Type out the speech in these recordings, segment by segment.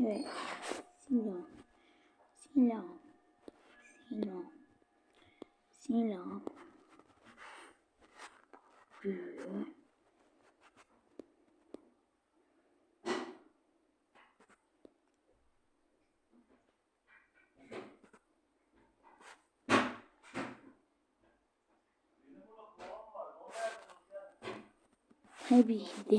Evet. Silah. Silah. Silah. Silah. Büyü. Tabii de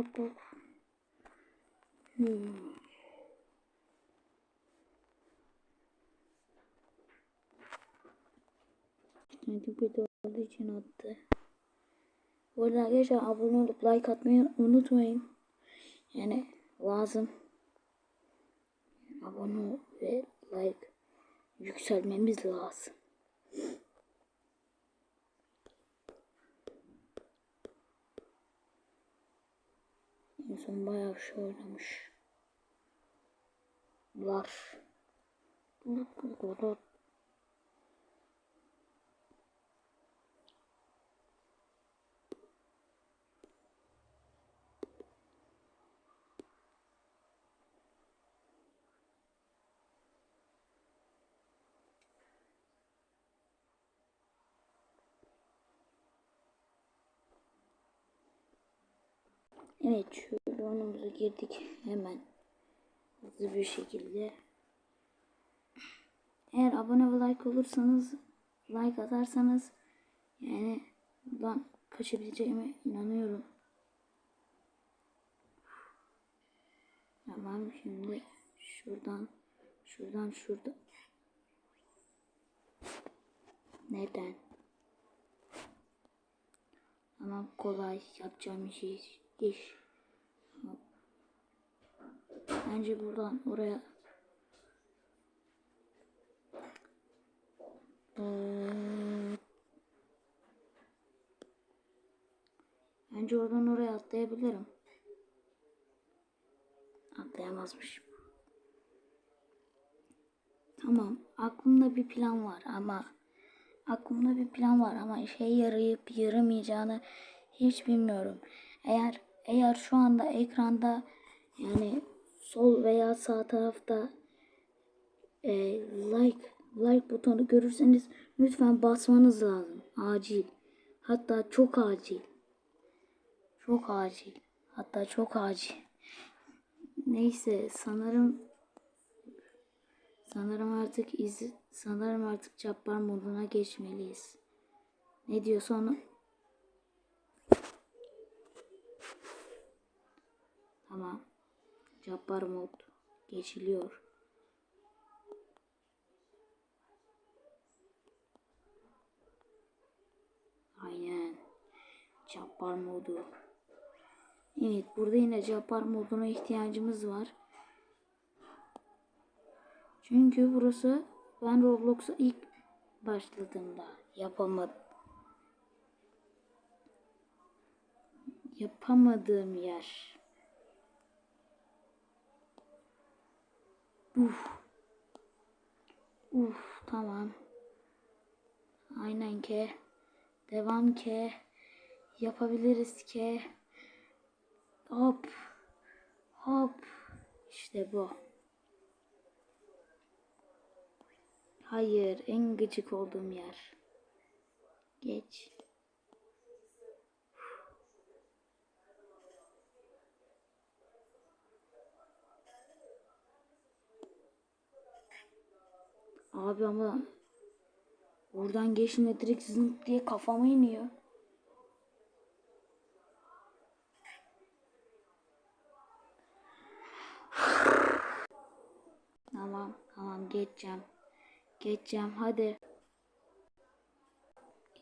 Hop. Hmm. İnternetim kötü olduğu için attı. Bu arada arkadaşlar abone olup like atmayı unutmayın. Yani lazım. Abone ve like yükselmemiz lazım. En son bayağı bir şey oynamış. Var. Evet şu oyunumuza girdik hemen hızlı bir şekilde. Eğer abone ve like olursanız like atarsanız yani buradan kaçabileceğime inanıyorum. Tamam şimdi şuradan şuradan şurada. Neden? Tamam kolay yapacağım iş iş. Bence buradan oraya Ee, Bence oradan oraya atlayabilirim. Atlayamazmışım. Tamam. Aklımda bir plan var ama aklımda bir plan var ama işe yarayıp yaramayacağını hiç bilmiyorum. Eğer eğer şu anda ekranda yani sol veya sağ tarafta e, like like butonu görürseniz lütfen basmanız lazım. Acil. Hatta çok acil. Çok acil. Hatta çok acil. Neyse sanırım sanırım artık iz sanırım artık cabbar moduna geçmeliyiz. Ne diyorsa onu Tamam. Cabbar mod geçiliyor. Aynen. Cabbar modu. Evet burada yine Cabbar moduna ihtiyacımız var. Çünkü burası ben Roblox'a ilk başladığımda yapamadım. Yapamadığım yer. Uf. Uf tamam. Aynen ki. Devam ki. Yapabiliriz ki. Hop. Hop. İşte bu. Hayır, en gıcık olduğum yer. Geç. Abi ama oradan geçince direkt zınk diye kafama iniyor. Tamam, tamam geçeceğim. Geçeceğim hadi.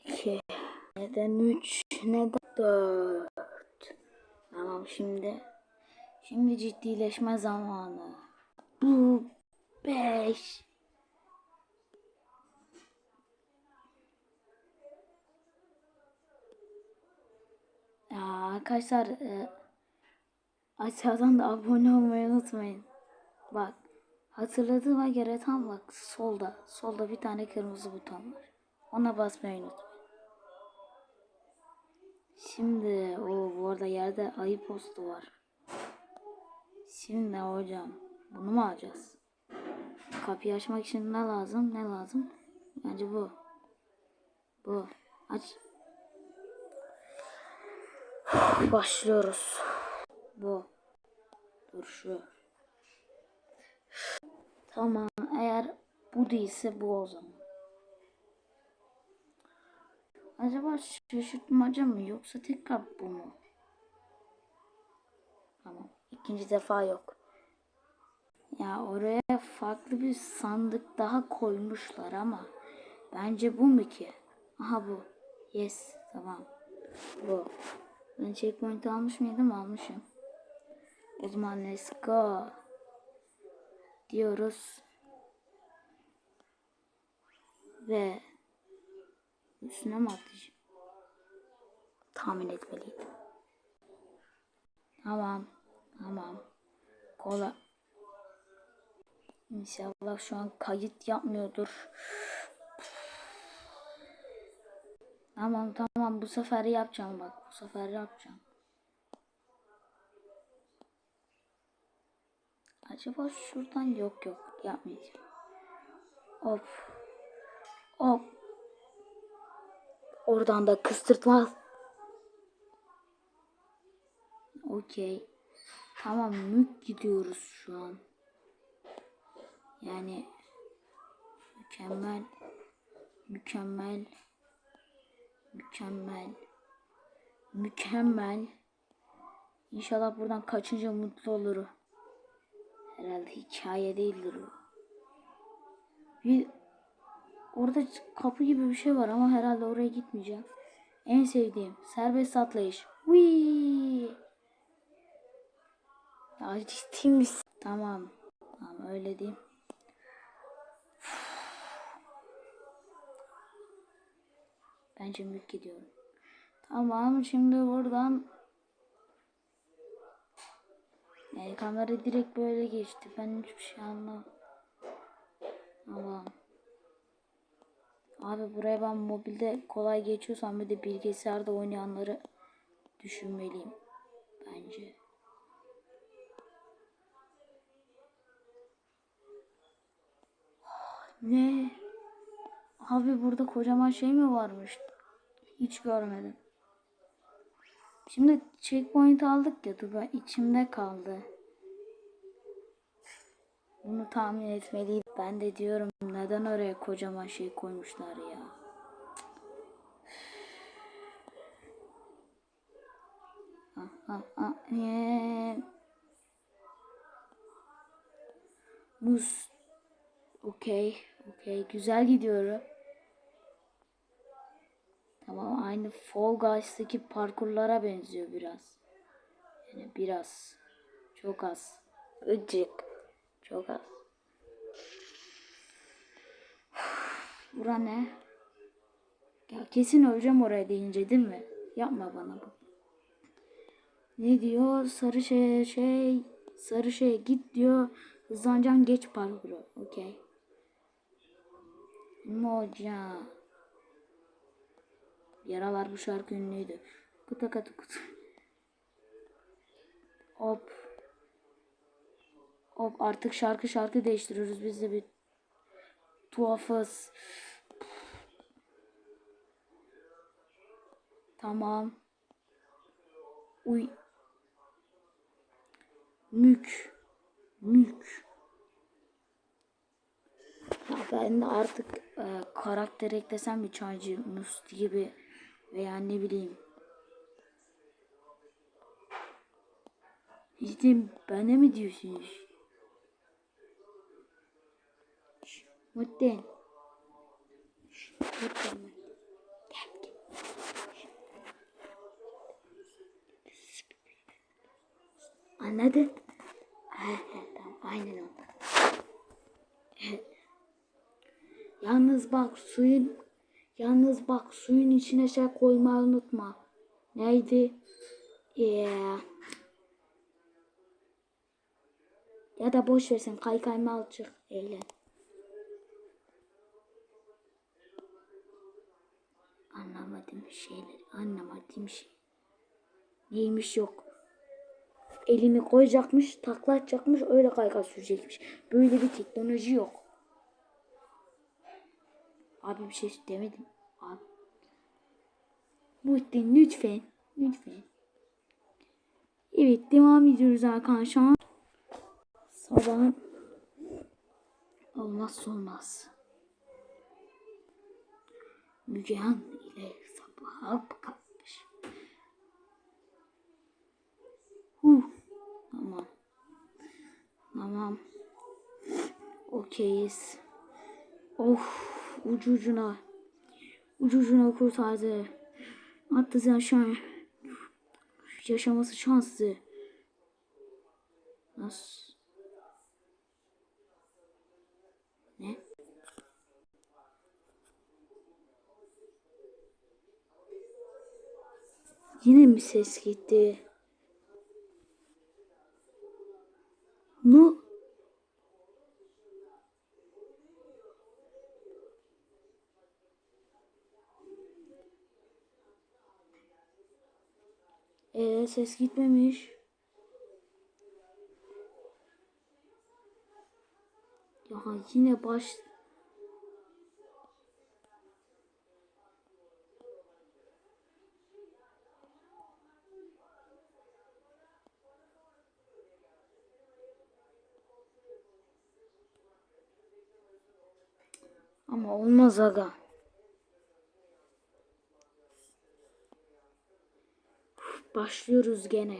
2 neden 3 neden 4 Tamam şimdi. Şimdi ciddileşme zamanı. Bu beş. Ya arkadaşlar e, aşağıdan da abone olmayı unutmayın. Bak hatırladığıma göre tam bak solda solda bir tane kırmızı buton var. Ona basmayı unutmayın. Şimdi o bu arada yerde ayı postu var. Şimdi hocam? Bunu mu alacağız? Kapıyı açmak için ne lazım? Ne lazım? Bence bu. Bu. Aç. Başlıyoruz. Bu. Dur şu. Tamam. Eğer bu değilse bu o zaman. Acaba şaşırtmaca mı yoksa tekrar bu mu? Tamam. İkinci defa yok. Ya oraya farklı bir sandık daha koymuşlar ama bence bu mu ki? Aha bu. Yes. Tamam. Bu. Ben checkpoint almış mıydım? Almışım. O zaman let's go. Diyoruz. Ve üstüne mi atlayacağım? Tahmin etmeliydim. Tamam. Tamam. Kola. İnşallah şu an kayıt yapmıyordur. Tamam tamam bu sefer yapacağım bak. Bu sefer yapacağım. Acaba şuradan yok yok yapmayacağım. Hop. Hop. Oradan da kıstırtma. Okey. Tamam mük gidiyoruz şu an. Yani mükemmel. Mükemmel. Mükemmel. Mükemmel. İnşallah buradan kaçınca mutlu olur. Herhalde hikaye değildir o. Bir orada kapı gibi bir şey var ama herhalde oraya gitmeyeceğim. En sevdiğim serbest atlayış. Wii. Ya ciddi misin? Tamam. Tamam öyle diyeyim. Bence mülk gidiyorum. Tamam şimdi buradan yani kamera direkt böyle geçti. Ben hiçbir şey anlamadım. Allah'ım. Abi buraya ben mobilde kolay geçiyorsam bir de bilgisayarda oynayanları düşünmeliyim. Bence. Ne? Abi burada kocaman şey mi varmış? Hiç görmedim. Şimdi checkpoint aldık ya dur ben içimde kaldı. Bunu tahmin etmeliyim. Ben de diyorum neden oraya kocaman şey koymuşlar ya. Ah, ah, ah, yeah. Muz. Okey. Okey. Güzel gidiyorum. Tamam aynı Fall Guys'taki parkurlara benziyor biraz. Yani biraz. Çok az. Icık. Çok az. Bura ne? Ya kesin öleceğim oraya deyince değil mi? Yapma bana bu. Ne diyor? Sarı şey şey sarı şey git diyor. Hızlanacaksın geç parkuru. Okey. Moca. Yaralar bu şarkı ünlüydü. Kuta katı kutu. Hop. Hop artık şarkı şarkı değiştiriyoruz. Biz de bir tuhafız. Tamam. Uy. Mük. Mük. Ben de artık e, karakter eklesem bir çaycı Musti gibi veya ne bileyim. İşte bana mı diyorsunuz? Mutten. Mutten. Anladın? Evet tamam. aynen o. Yalnız bak suyun yalnız bak suyun içine şey koymayı unutma. Neydi? Yeah. Ya da boş versen kay kayma al çık eğlen. Anlamadığım şeyler anlamadığım şey. Neymiş yok. Elini koyacakmış, takla atacakmış, öyle kayka sürecekmiş. Böyle bir teknoloji yok. Abi bir şey demedim. Abi. Muhittin lütfen. Lütfen. Evet devam ediyoruz arkadaşlar. Sabahın olmazsa olmaz. Mügehan ile sabaha kalkmış. Huh. Tamam. Tamam. Okeyiz. Of ucu ucuna. Ucu ucuna kurtardı. Hatta yaşam yaşaması şanslı. Nasıl? Ne? Yine mi ses gitti? Ne? Ee, ses gitmemiş. Ya yine baş... Ama olmaz aga. Uf, Başlıyoruz gene.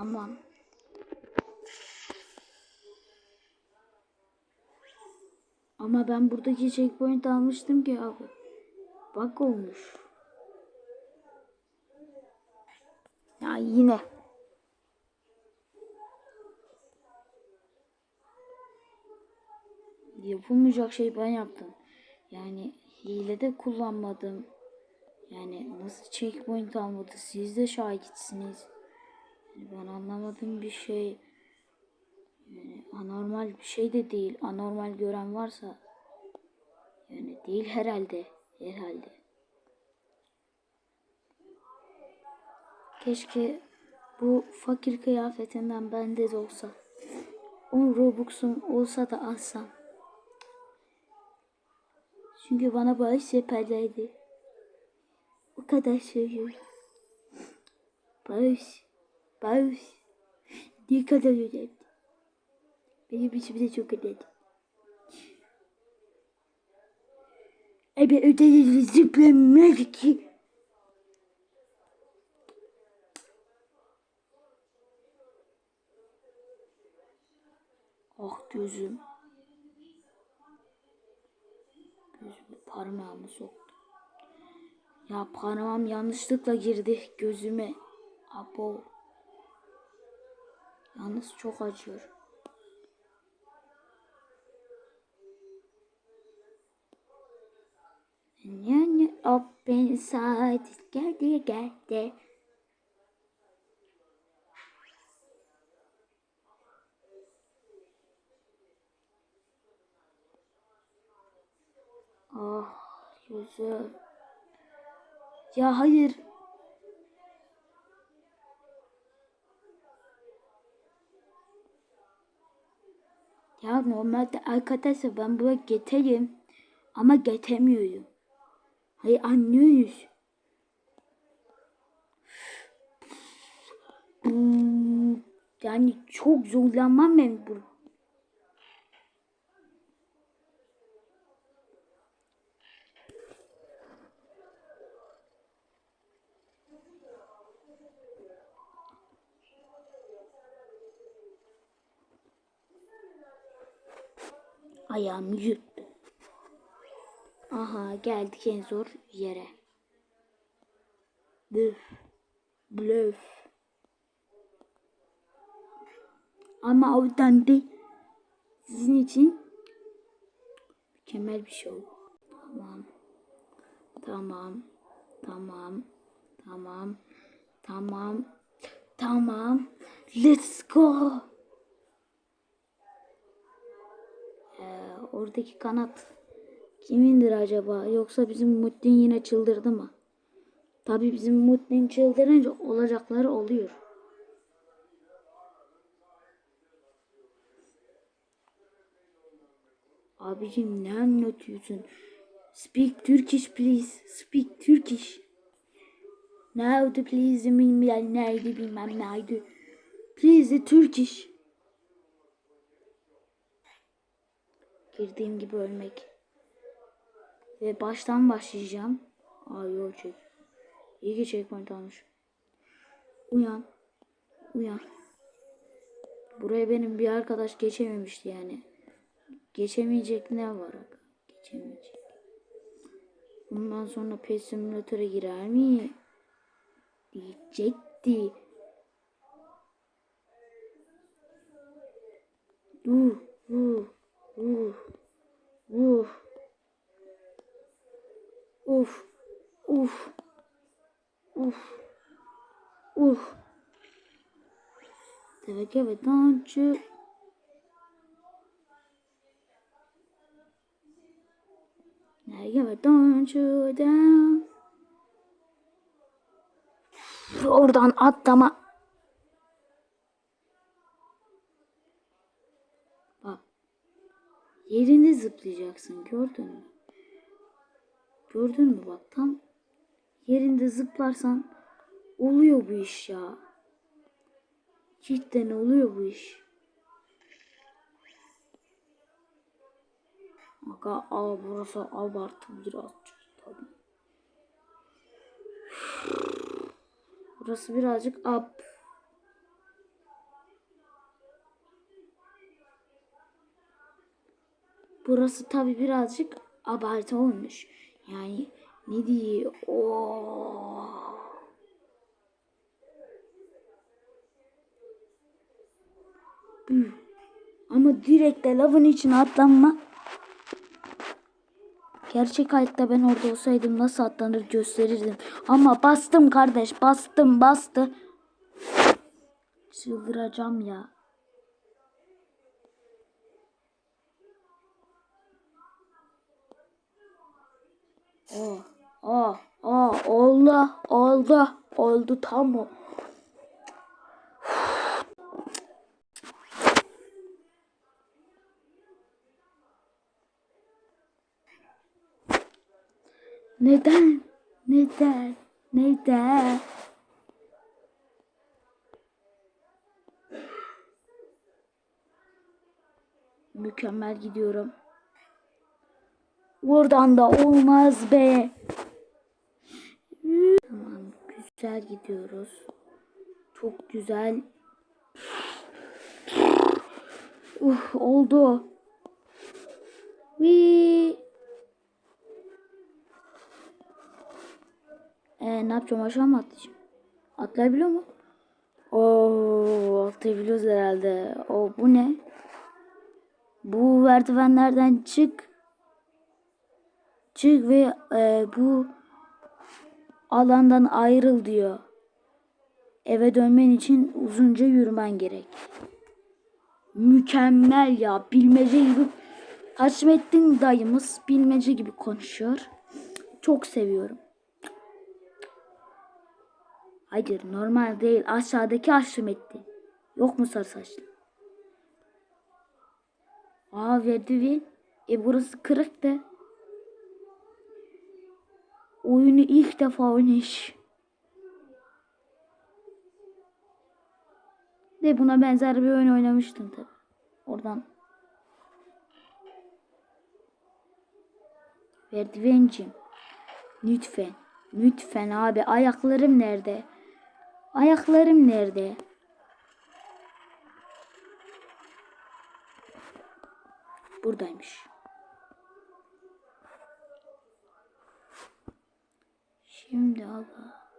Aman. Ama ben buradaki checkpoint almıştım ki abi. Bak olmuş. Ya yine. Yapılmayacak şey ben yaptım. Yani hile de kullanmadım. Yani nasıl checkpoint almadı siz de şahitsiniz. Ben anlamadığım bir şey yani anormal bir şey de değil. Anormal gören varsa yani değil herhalde. Herhalde. Keşke bu fakir kıyafetinden bende de olsa. 10 Robux'um olsa da alsam. Çünkü bana bağış yaparlardı. O kadar seviyorum. Bağış. Bağış. Ne kadar önemli. Benim için de çok önemli. Ebe ödeli zıplamıyor ki. Ah gözüm. Gözüme parmağımı soktu. Ya parmağım yanlışlıkla girdi gözüme. Abo. Yalnız çok acıyor. You up inside, geldi geldi. Ah gözüm. Ya hayır. Ya normalde arkadaşlar ben buraya getireyim. Ama getemiyorum. Hayır anlıyoruz. Yani çok zorlanmam ben bu. Ayağımı yuttu. Aha geldik en zor yere. Blöf. Blöf. Ama oradan değil. Sizin için mükemmel bir şey. Tamam. Tamam. Tamam. Tamam. Tamam. Tamam. Let's go. Ee, oradaki kanat kimindir acaba? Yoksa bizim Mutlin yine çıldırdı mı? Tabii bizim Mutlin çıldırınca olacakları oluyor. Abicim ne anlatıyorsun? Speak Turkish please. Speak Turkish. Nerede please bilmem nerede bilmem nerede. Please Turkish. Girdiğim gibi ölmek. Ve baştan başlayacağım. Aa yol çek. İyi ki checkpoint almış. Uyan. Uyan. Buraya benim bir arkadaş geçememişti yani. Geçemeyecek ne var? Geçemeyecek. Bundan sonra PES simülatöre girer mi? Diyecekti. Uh, uh, uh, uh. Uf, uf, uf, uf. Deve you? Never don't you down. Oradan atlama. Yerinde zıplayacaksın gördün mü? Gördün mü bak tam yerinde zıplarsan oluyor bu iş ya. Cidden oluyor bu iş. Aga aa burası abartı birazcık tabii. Burası birazcık up. Burası tabi birazcık abartı olmuş. Yani ne diye o Ama direkt de lavın içine atlanma. Gerçek hayatta ben orada olsaydım nasıl atlanır gösterirdim. Ama bastım kardeş bastım bastı. Çıldıracağım ya. Oh, oh, oh, oldu, oldu, oldu tam o. Neden? Neden? Neden? Mükemmel gidiyorum. Buradan da olmaz be. Tamam güzel gidiyoruz. Çok güzel. Uh oldu. Wee. Ee, ne yapacağım aşağı mı atlayacağım? Atlayabiliyor mu? Oo, atlayabiliyoruz herhalde. O bu ne? Bu merdivenlerden çık. Çık ve e, bu alandan ayrıl diyor. Eve dönmen için uzunca yürümen gerek. Mükemmel ya. Bilmece gibi. Haşmettin dayımız bilmece gibi konuşuyor. Çok seviyorum. Hayır normal değil. Aşağıdaki Haşmettin. Yok mu sarı saçlı? Aa verdi bir. E burası kırık da. Oyunu ilk defa oynuş. Ve buna benzer bir oyun oynamıştım tabi. Oradan. Merdivencim. Lütfen. Lütfen abi ayaklarım nerede? Ayaklarım nerede? Buradaymış. Şimdi Allah.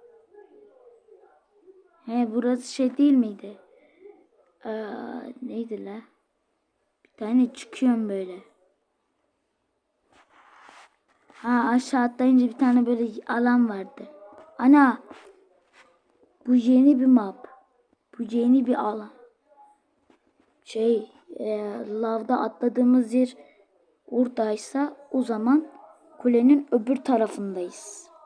He burası şey değil miydi? Aa, neydi la? Bir tane çıkıyorum böyle. Ha aşağı atlayınca bir tane böyle alan vardı. Ana. Bu yeni bir map. Bu yeni bir alan. Şey e, lavda atladığımız yer oradaysa o zaman kulenin öbür tarafındayız.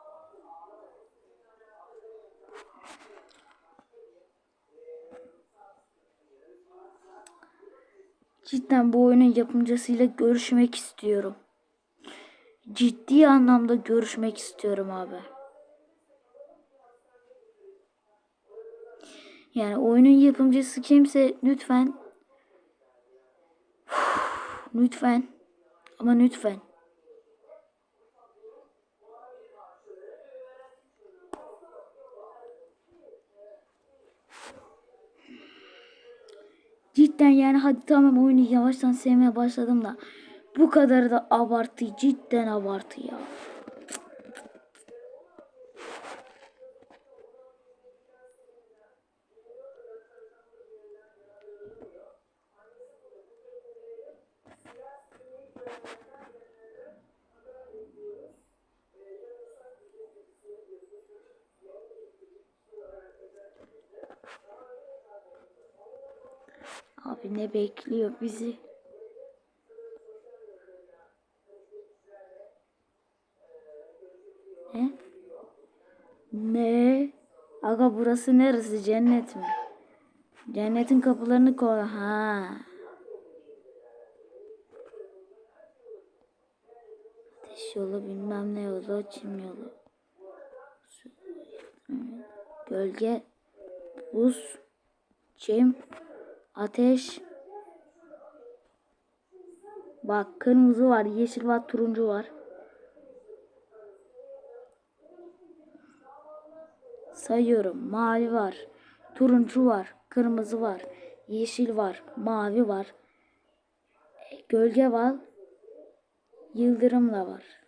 Cidden bu oyunun yapımcısıyla görüşmek istiyorum. Ciddi anlamda görüşmek istiyorum abi. Yani oyunun yapımcısı kimse lütfen lütfen ama lütfen Cidden yani hadi tamam oyunu yavaştan sevmeye başladım da bu kadar da abartı cidden abartı ya. Abi ne bekliyor bizi? Ne? Ne? Aga burası neresi? Cennet mi? Cennetin kapılarını koy. Ha. Ateş yolu bilmem ne yolu, çim yolu. Gölge, buz, çim, ateş. Bak kırmızı var, yeşil var, turuncu var. Sayıyorum. Mavi var. Turuncu var. Kırmızı var. Yeşil var. Mavi var. E, Gölge var. Yıldırım da var.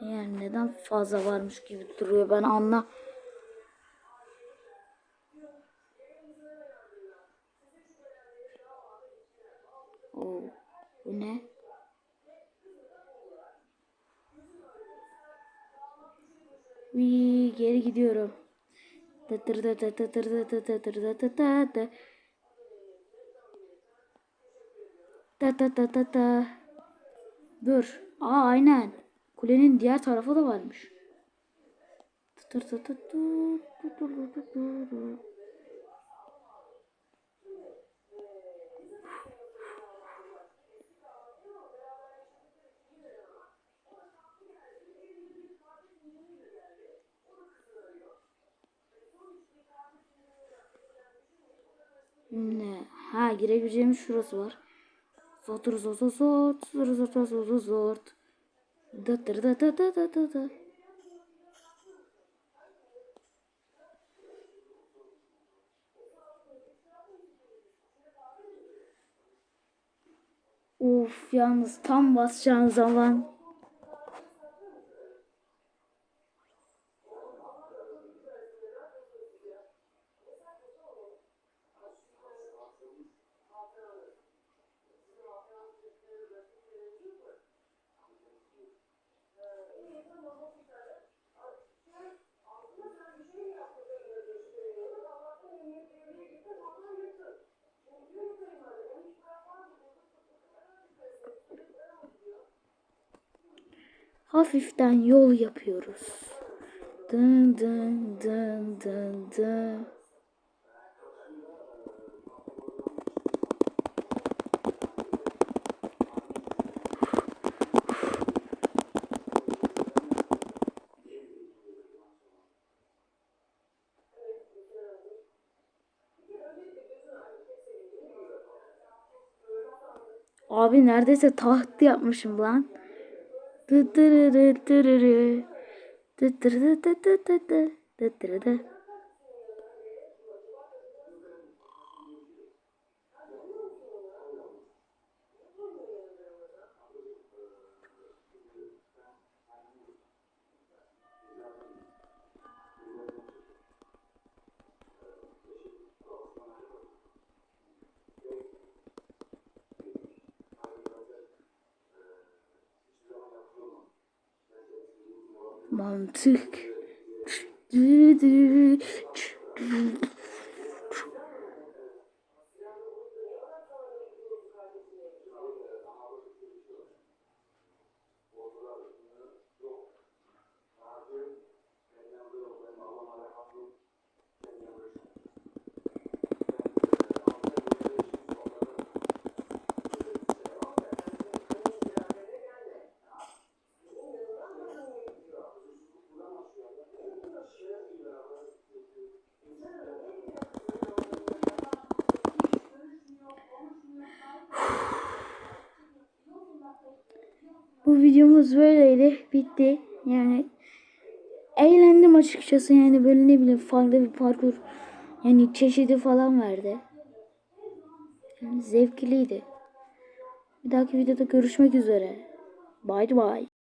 Yani neden fazla varmış gibi duruyor ben anla. Oo, bu ne? Vii, geri gidiyorum. Tıtır tıtır tıtır tıtır tıtır tıtır tıtır. Ta ta ta ta ta. Dur. Aa aynen. Kulenin diğer tarafı da varmış. Tıtır tıtır tıtır tıtır tıtır tıtır. Ne? Ha girebileceğimiz şurası var. Zotur zotur zort. Zotur zotur zotur zort. Dıtır dıtır dıtır dıtır. Of yalnız tam basacağın zaman hafiften yol yapıyoruz. Dın dın dın dın dın. Abi neredeyse taht yapmışım lan. Dıdırırı dırırı. Dıdırı dıdıdıdı. Dıdırı. Mantık. Dıdı. Bu videomuz böyleydi. Bitti. Yani eğlendim açıkçası yani böyle ne bileyim farklı bir parkur yani çeşidi falan verdi. Yani zevkliydi. Bir dahaki videoda görüşmek üzere. Bye bye.